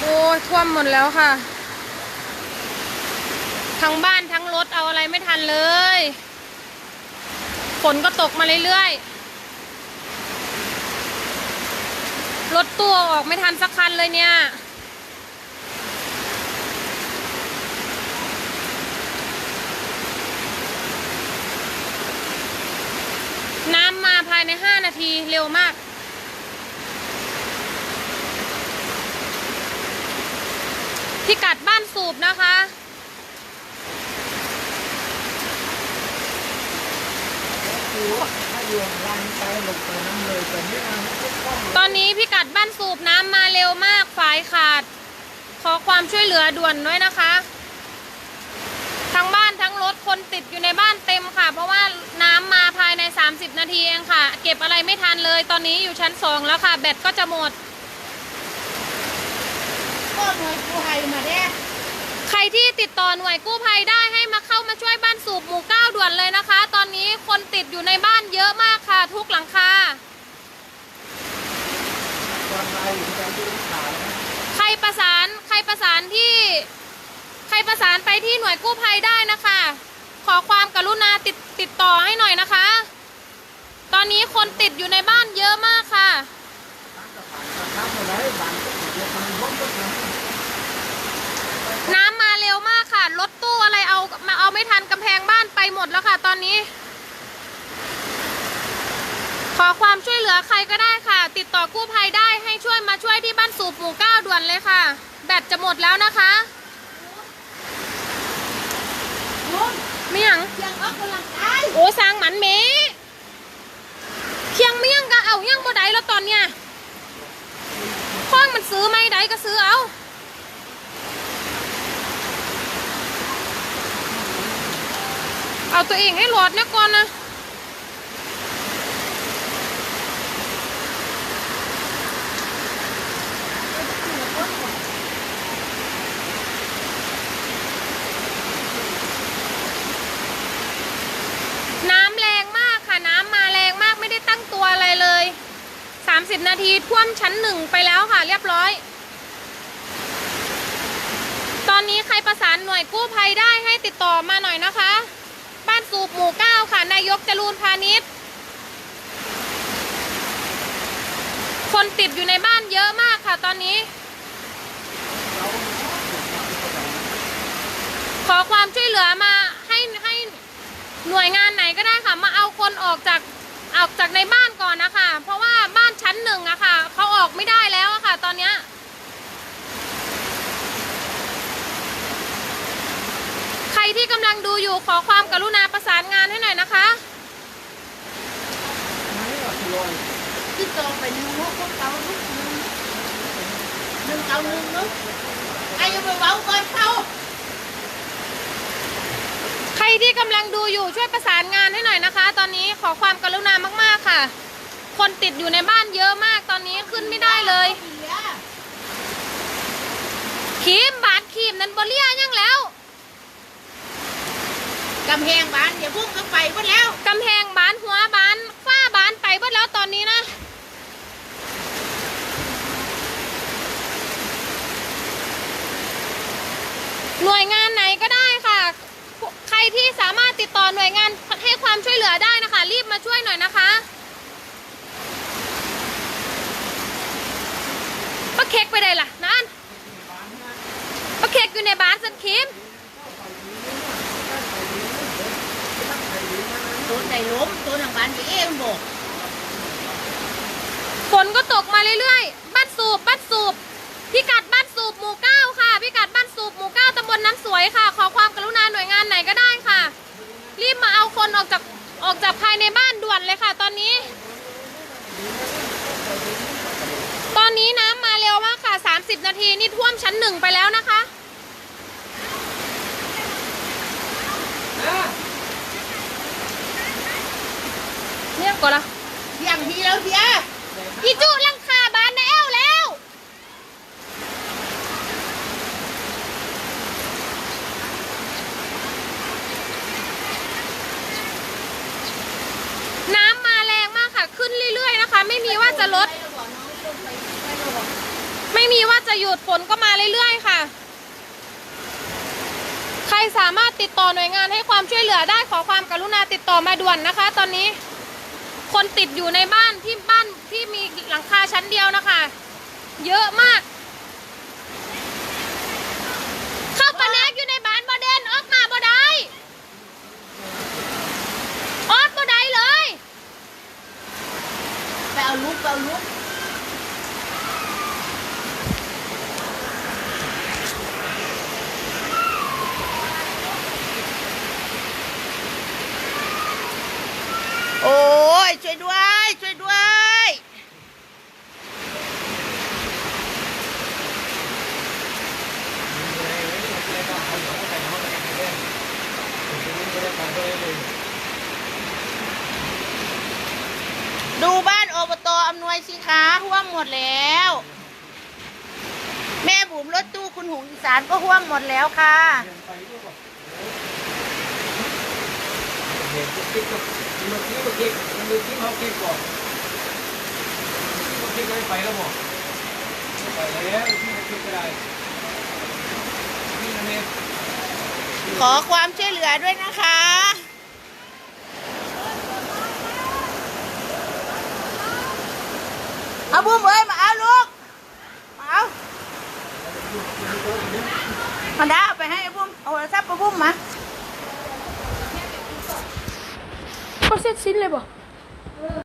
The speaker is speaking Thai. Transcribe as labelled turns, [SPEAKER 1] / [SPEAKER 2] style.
[SPEAKER 1] โอ้ยท่วมหมดแล้วค่ะ ทั้งบ้านทั้งรถเอาอะไรไม่ทันเลย ฝนก็ตกมาเรื่อยๆ รถตู้ออกไม่ทันสักคันเลยเนี่ย น้ำมาภายใน 5 นาทีเร็วมาก พิกัดบ้านสูบนะคะ
[SPEAKER 2] ตอาไม่ต้อง
[SPEAKER 1] ตอนนี้พิกัดบ้านสูบน้ำมาเร็วมากฝายขาด ขอความช่วยเหลือด่วนด้วยนะคะ ทั้งบ้านทั้งรถคนติดอยู่ในบ้านเต็มค่ะ เพราะว่าน้ำมาภายใน 30 นาทีเองค่ะ เก็บอะไรไม่ทันเลย ตอนนี้อยู่ชั้น2แล้วค่ะ แบตก็จะหมด
[SPEAKER 2] ก็หน่วยกู้ภัยมาแด้
[SPEAKER 1] ใครที่ติดต่อหน่วยกู้ภัยได้ให้มาเข้ามาช่วยบ้านสูบหมู่เก้าด่วนเลยนะคะ ตอนนี้คนติดอยู่ในบ้านเยอะมากค่ะ ทุกหลังคาใครประสานใครประสานที่ ใครประสานไปที่หน่วยกู้ภัยได้นะคะ ขอความกรุณาติดติดต่อให้หน่อยนะคะ ตอนนี้คนติดอยู่ในบ้านเยอะมากค่ะ
[SPEAKER 2] ตั้งแต่ผ่านการทำอะไรบางก็ติดเยอะมันล้มก็ทำ
[SPEAKER 1] น้ำมาเร็วมากค่ะ รถตู้อะไรเอามาเอา ไม่ทันกำแพงบ้านไปหมดแล้วค่ะ ตอนนี้ ขอความช่วยเหลือใครก็ได้ค่ะ ติดต่อกู้ภัยได้ให้ช่วยมาช่วยที่บ้านสูบหมู่เก้าด่วนเลยค่ะ แบตจะหมดแล้วนะคะ
[SPEAKER 2] ล้ม
[SPEAKER 1] ไม่หยัง
[SPEAKER 2] ยังออกกำลังกาย
[SPEAKER 1] โอ้สร้างหมันเมเคียงเมี่ยงก็เอาเมี่ยงบ่ได้แล้วตอนเนี้ยข้องมันซื้อไม่ได้ก็ซื้อเอา เอาตัวเองให้หลอดนี่ยก่อนนะน้ำแรงมากค่ะน้ำมาแรงมากไม่ได้ตั้งตัวอะไรเลย30 นาทีท่วมชั้นหนึ่งไปแล้วค่ะ เรียบร้อย ตอนนี้ใครประสานหน่วยกู้ภัยได้ให้ติดต่อมาหน่อยนะคะ สูบหมู่เก้าค่ะ นายกจรูนพาณิชย์คนติดอยู่ในบ้านเยอะมากค่ะตอนนี้ ขอความช่วยเหลือมาให้ให้หน่วยงานไหนก็ได้ค่ะ มาเอาคนออกจากออกจากในบ้านก่อนนะคะ เพราะว่าบ้านชั้นหนึ่งอะค่ะเขาออกไม่ได้แล้วอะค่ะ ตอนเนี้ยใคร ที่กำลังดูอยู่ขอความกรุณาประสานงานให้หน่อยนะคะ
[SPEAKER 2] ไม่หรอกลอย
[SPEAKER 3] ที่ตรงไปหนึ่งหัวพวกเขาลูกหนึ่งหนึ่งเอาหนึ่งลูกไอ้ยังไปเว้าก่อนเขา
[SPEAKER 1] ใครที่กำลังดูอยู่ช่วยประสานงานให้หน่อยนะคะ ตอนนี้ขอความกรุณามากๆค่ะ คนติดอยู่ในบ้านเยอะมากตอนนี้ขึ้นไม่ได้เลย
[SPEAKER 3] เสีย
[SPEAKER 1] ขีมบาดขีมนั้นบเลียยังแล้ว
[SPEAKER 3] กำแพงบ้านอย่าพุ่งเข้าไปหมดแล้ว
[SPEAKER 1] กำแพงบ้านหัวบ้านฝ้าบ้านไปเบิดแล้วตอนนี้นะหน่วยงานไหนก็ได้ค่ะ ใครที่สามารถติดต่อหน่วยงานให้ความช่วยเหลือได้นะคะ รีบมาช่วยหน่อยนะคะป้าเค้กไปไหนล่ะนั่นป้าเค้กอยู่ในบ้านสันคิม
[SPEAKER 3] ตัวไหนล้มตัวหนังบ้านไปเองบอก
[SPEAKER 1] ฝนก็ตกมาเรื่อยๆ บ้านสูบบ้านสูบพิกัดบ้านสูบหมู่เก้าค่ะพิกัดบ้านสูบหมู่เก้าตำบลน้ำสวยค่ะ ขอความกรุณาหน่วยงานไหนก็ได้ค่ะ รีบมาเอาคนออกจากออกจากภายในบ้านด่วนเลยค่ะ ตอนนี้ ตอนนี้น้ำมาเร็วมากค่ะ 30 นาทีนี่ท่วมชั้นหนึ่งไปแล้วนะคะ เนี่ย ก่อนละ
[SPEAKER 3] อย่างทีแล้วเสีย
[SPEAKER 1] อีจุลังคาบานแนวแล้วน้ำมาแรงมากค่ะ ขึ้นเรื่อยๆนะคะ ไม่มีว่าจะลด ไม่มีว่าจะหยุดฝนก็มาเรื่อยๆค่ะ ใครสามารถติดต่อหน่วยงานให้ความช่วยเหลือได้ขอความกรุณาติดต่อมาด่วนนะคะ ตอนนี้ คนติดอยู่ในบ้านที่บ้านที่มีหลังคาชั้นเดียวนะคะ เยอะมาก เข้าปะแนกอยู่ในบ้านบอเดนออกมาบ่ได้ออกบ่ได้เลย
[SPEAKER 3] ไปเอาลูกไปเอาลูก โอ้ยช่วยด้วย ช่วยด้วย ดูบ้านอบตอำนวย สิคะห่วมหมดแล้ว แม่บุ๋มรถตู้คุณหงอีสานก็ห่วมหมดแล้วค่ะ
[SPEAKER 2] เห็นติ๊กติ๊กมันติ๊กมันติ๊กมันดูติ๊กเขาติ๊กก่อนติ๊กไม่ไปแล้วบอกไปแล้วที่มันติ๊กก็ได้นี่นั่นเอง
[SPEAKER 3] ขอความช่วยเหลือด้วยนะคะ เอาบุ้มเอ้ยมาเอาลูก มาเอามาดาเอาไปให้บุ้ม เอาโทรศัพท์ไปบุ้มมา
[SPEAKER 1] ก็เสร็จสิ้นเลยบ่